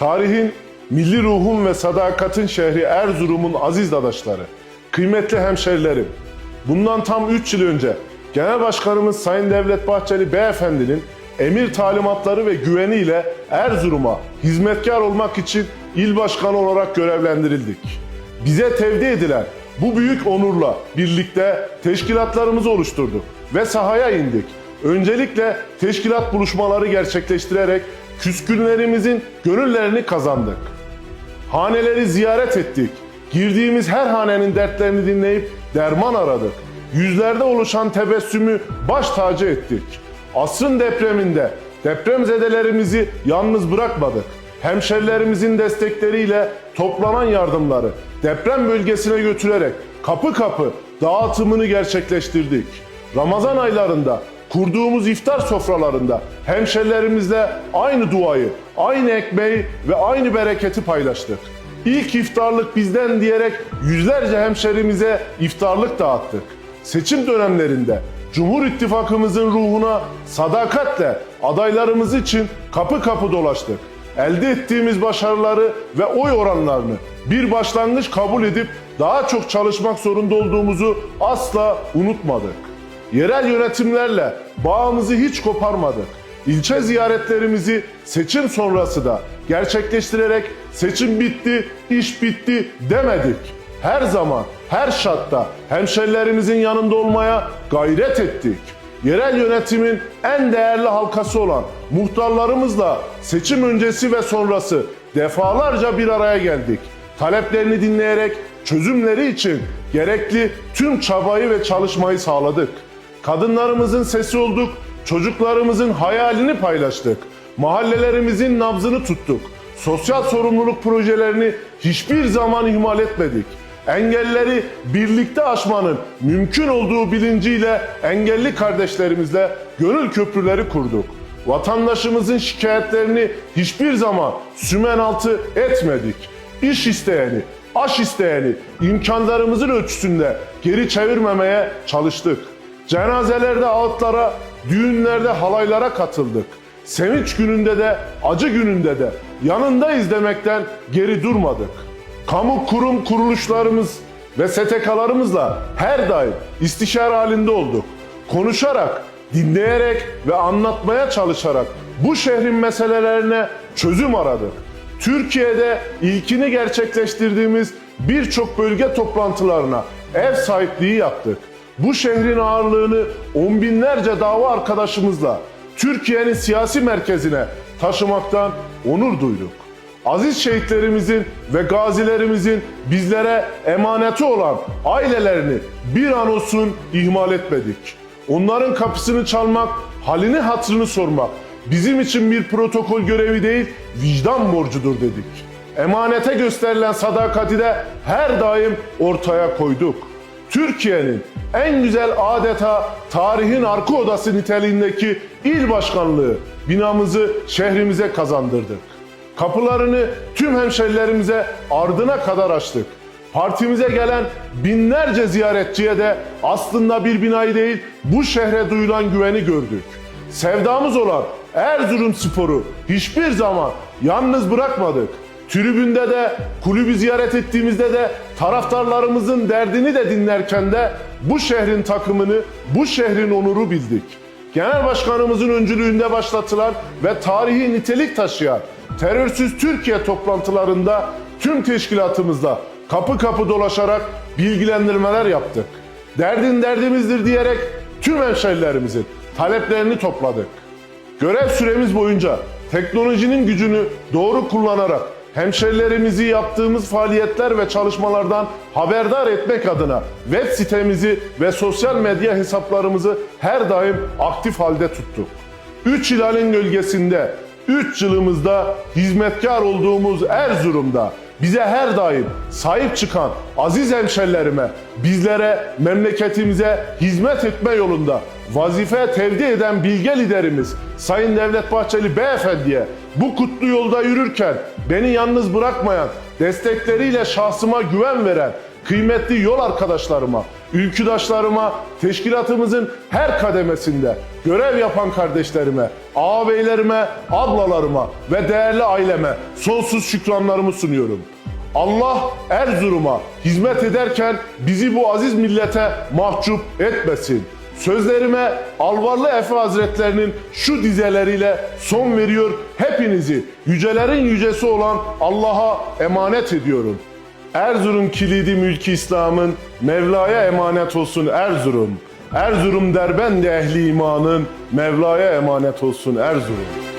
Tarihin, milli ruhun ve sadakatin şehri Erzurum'un aziz dadaşları, kıymetli hemşerilerim. Bundan tam 3 yıl önce Genel Başkanımız Sayın Devlet Bahçeli Beyefendi'nin emir talimatları ve güveniyle Erzurum'a hizmetkar olmak için il başkanı olarak görevlendirildik. Bize tevdi edilen bu büyük onurla birlikte teşkilatlarımızı oluşturduk ve sahaya indik. Öncelikle teşkilat buluşmaları gerçekleştirerek küskünlerimizin gönüllerini kazandık. Haneleri ziyaret ettik. Girdiğimiz her hanenin dertlerini dinleyip derman aradık. Yüzlerde oluşan tebessümü baş tacı ettik. Asrın depreminde depremzedelerimizi yalnız bırakmadık. Hemşerilerimizin destekleriyle toplanan yardımları deprem bölgesine götürerek kapı kapı dağıtımını gerçekleştirdik. Ramazan aylarında kurduğumuz iftar sofralarında hemşerilerimizle aynı duayı, aynı ekmeği ve aynı bereketi paylaştık. İlk iftarlık bizden diyerek yüzlerce hemşerimize iftarlık dağıttık. Seçim dönemlerinde Cumhur İttifakımızın ruhuna sadakatle adaylarımız için kapı kapı dolaştık. Elde ettiğimiz başarıları ve oy oranlarını bir başlangıç kabul edip daha çok çalışmak zorunda olduğumuzu asla unutmadık. Yerel yönetimlerle bağımızı hiç koparmadık. İlçe ziyaretlerimizi seçim sonrası da gerçekleştirerek seçim bitti, iş bitti demedik. Her zaman, her şartta hemşerilerimizin yanında olmaya gayret ettik. Yerel yönetimin en değerli halkası olan muhtarlarımızla seçim öncesi ve sonrası defalarca bir araya geldik. Taleplerini dinleyerek çözümleri için gerekli tüm çabayı ve çalışmayı sağladık. Kadınlarımızın sesi olduk, çocuklarımızın hayalini paylaştık. Mahallelerimizin nabzını tuttuk. Sosyal sorumluluk projelerini hiçbir zaman ihmal etmedik. Engelleri birlikte aşmanın mümkün olduğu bilinciyle engelli kardeşlerimizle gönül köprüleri kurduk. Vatandaşımızın şikayetlerini hiçbir zaman sümen altı etmedik. İş isteyeni, aş isteyeni imkanlarımızın ölçüsünde geri çevirmemeye çalıştık. Cenazelerde ağıtlara, düğünlerde halaylara katıldık. Sevinç gününde de, acı gününde de yanındayız demekten geri durmadık. Kamu kurum kuruluşlarımız ve STK'larımızla her daim istişare halinde olduk. Konuşarak, dinleyerek ve anlatmaya çalışarak bu şehrin meselelerine çözüm aradık. Türkiye'de ilkini gerçekleştirdiğimiz birçok bölge toplantılarına ev sahipliği yaptık. Bu şehrin ağırlığını on binlerce dava arkadaşımızla Türkiye'nin siyasi merkezine taşımaktan onur duyduk. Aziz şehitlerimizin ve gazilerimizin bizlere emaneti olan ailelerini bir an olsun ihmal etmedik. Onların kapısını çalmak, halini hatırını sormak bizim için bir protokol görevi değil, vicdan borcudur dedik. Emanete gösterilen sadakati de her daim ortaya koyduk. Türkiye'nin en güzel adeta tarihin arka odası niteliğindeki il başkanlığı binamızı şehrimize kazandırdık. Kapılarını tüm hemşerilerimize ardına kadar açtık. Partimize gelen binlerce ziyaretçiye de aslında bir binayı değil bu şehre duyulan güveni gördük. Sevdamız olan Erzurum Sporu hiçbir zaman yalnız bırakmadık. Tribünde de, kulübü ziyaret ettiğimizde de taraftarlarımızın derdini de dinlerken de bu şehrin takımını, bu şehrin onuru bildik. Genel Başkanımızın öncülüğünde başlatılan ve tarihi nitelik taşıyan terörsüz Türkiye toplantılarında tüm teşkilatımızla kapı kapı dolaşarak bilgilendirmeler yaptık. Derdin derdimizdir diyerek tüm hemşerilerimizin taleplerini topladık. Görev süremiz boyunca teknolojinin gücünü doğru kullanarak hemşerilerimizi yaptığımız faaliyetler ve çalışmalardan haberdar etmek adına web sitemizi ve sosyal medya hesaplarımızı her daim aktif halde tuttuk. 3 hilalin gölgesinde 3 yılımızda hizmetkar olduğumuz Erzurum'da bize her daim sahip çıkan aziz hemşerilerime, bizlere, memleketimize hizmet etme yolunda vazife tevdi eden bilge liderimiz Sayın Devlet Bahçeli Beyefendi'ye bu kutlu yolda yürürken beni yalnız bırakmayan, destekleriyle şahsıma güven veren kıymetli yol arkadaşlarıma, ülküdaşlarıma, teşkilatımızın her kademesinde görev yapan kardeşlerime, ağabeylerime, ablalarıma ve değerli aileme sonsuz şükranlarımı sunuyorum. Allah Erzurum'a hizmet ederken bizi bu aziz millete mahcup etmesin. Sözlerime Alvarlı Efe Hazretlerinin şu dizeleriyle son veriyor. Hepinizi yücelerin yücesi olan Allah'a emanet ediyorum. Erzurum kilidi mülki İslam'ın Mevla'ya emanet olsun Erzurum. Erzurum derbende ehli imanın Mevla'ya emanet olsun Erzurum.